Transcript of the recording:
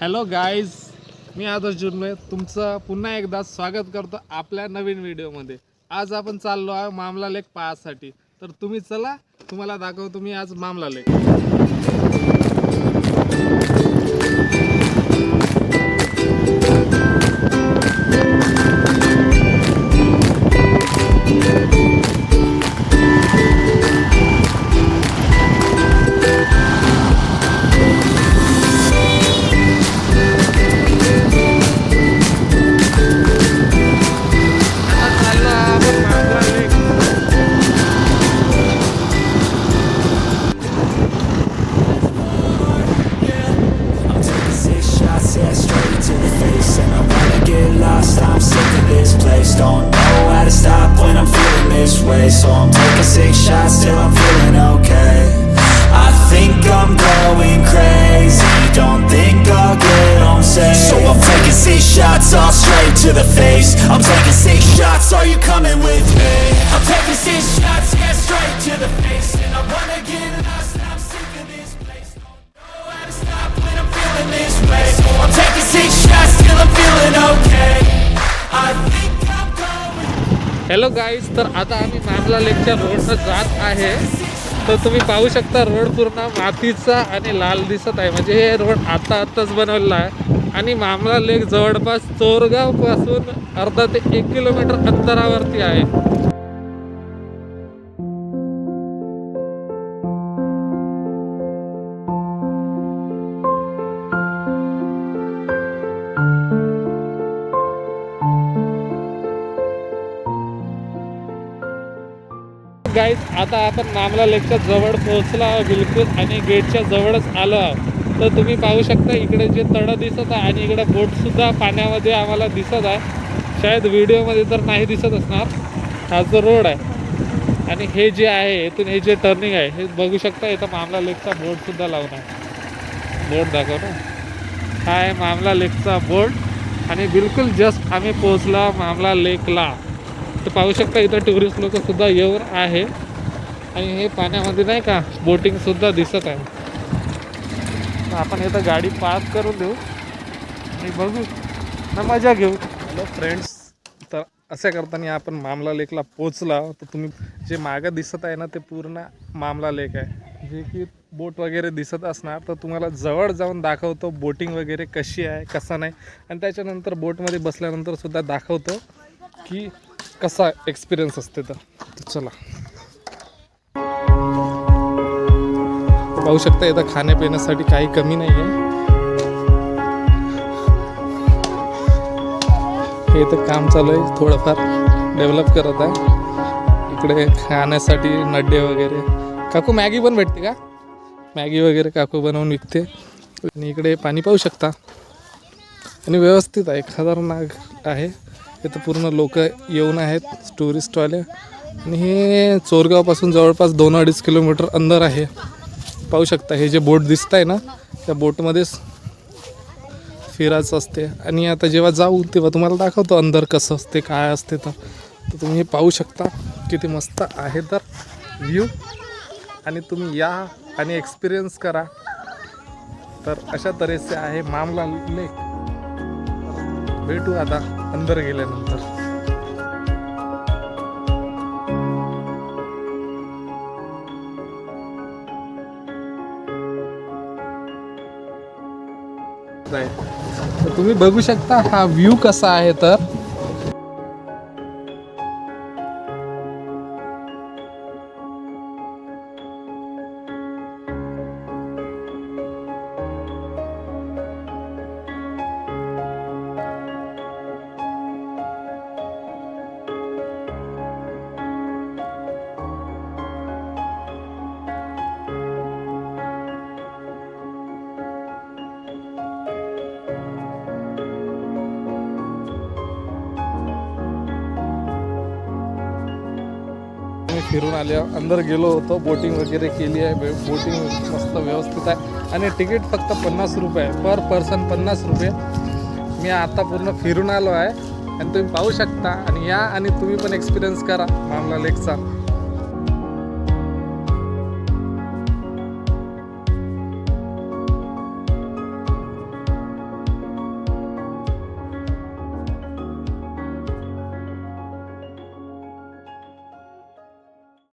Hello guys मी आदर्श जुर्मे तुमचं पुन्हा एकदा स्वागत करतो आपल्या नवीन व्हिडिओमध्ये. आज आपण चाललो आहे मामला लेक पाहासाठी. तर तुम्ही चला तुम्हाला दाखवतो मी आज मामला lake. So I'm taking six shots till I'm feeling okay. I think I'm going crazy. Don't think I'll get home safe. So I'm taking six shots, all straight to the face. I'm taking six shots, are you coming with me? I'm taking six shots, yeah, straight to the face. And I wanna get lost, hello guys तर आता आम्ही मामला लेकच्या रोडनं जात आहे. तर तुम्ही पाहू शकता रोड पूर्ण मातीचा आणि लाल दिसत आहे. म्हणजे हे रोड आता आत्ताच बनवलेला आहे. आणि मामला लेक जवळपास चोरगावपासून अर्धा ते एक किलोमीटर अंतरावरती आहे. गाईज आता आपण मामला लेकच्या जवळ पोहोचला बिलकुल आणि गेटच्या जवळच आलो आहोत. तर तुम्ही पाहू शकता इकडे जे तळं दिसत आहे आणि इकडे बोटसुद्धा पाण्यामध्ये आम्हाला दिसत आहे. शायद व्हिडिओमध्ये तर नाही दिसत असणार. हा जो रोड आहे आणि हे जे आहे इथून हे जे टर्निंग आहे हे बघू शकता इथं मामला लेकचा बोर्डसुद्धा लावून आहे. बोर्ड दाखव ना. हा आहे मामला लेकचा बोर्ड आणि बिलकुल जस्ट आम्ही पोहोचला मामला लेकला. तर पाहू शकता इथं टुरिस्ट लोक सुद्धा येऊन आहे. आणि हे पाण्यामध्ये नाही का बोटिंगसुद्धा दिसत आहे. तर आपण इथं गाडी पार्क करून देऊ. आणि बघू. ना मजा घेऊ. हॅलो फ्रेंड्स तर अशा करताना आपण मामला लेकला पोचला तर तुम्ही जे मागं दिसत आहे ना ते पूर्ण मामला लेक आहे. जे की बोट वगैरे दिसत असणार. तर तुम्हाला जवळ जाऊन दाखवतो बोटिंग वगैरे कशी आहे कसं नाही. आणि त्याच्यानंतर बोटमध्ये बसल्यानंतर सुद्धा दाखवतो की कसा एक्सपिरियन्स असते तर? चला. पाहू शकता इथं खाण्यापिण्यासाठी काही कमी नाही आहे हे इथं काम चालू आहे थोडंफार डेव्हलप करत आहे. इकडे खाण्यासाठी नड्डे वगैरे. काकू मॅगी पण भेटते का? मॅगी वगैरे काकू बनवून विकते. आणि इकडे पाणी पाहू शकता. आणि व्यवस्थित आहे खतरनाक आहे. इथं पूर्ण लोक येऊन आहेत टुरिस्टवाले आणि हे चोरगावपासून जवळपास दोन अडीच किलोमीटर अंदर आहे. पाहू शकता हे जे बोट दिसत आहे ना त्या बोटमध्येच फिरायचं असते. आणि आता जेव्हा जाऊ तेव्हा तुम्हाला दाखवतो अंदर कसं असते काय असते तर. तर तुम्ही हे पाहू शकता किती मस्त आहे तर व्ह्यू आणि तुम्ही या आणि एक्सपिरियन्स करा. तर अशा तऱ्हेचे आहे मामला लेक. भेटू आता अंदर गेल्यानंतर. तर तुम्ही बघू शकता हा व्ह्यू कसा आहे तर. फिरून आले अंदर गेलो होतो बोटिंग वगैरे केली आहे बोटिंग मस्त व्यवस्थित आहे. आणि तिकीट फक्त पन्नास रुपये आहे. पर पर्सन पन्नास रुपये. मी आता पूर्ण फिरून आलो आहे. आणि तुम्ही पाहू शकता. आणि या आणि तुम्ही पण एक्सपिरियन्स करा मामला लेकचा.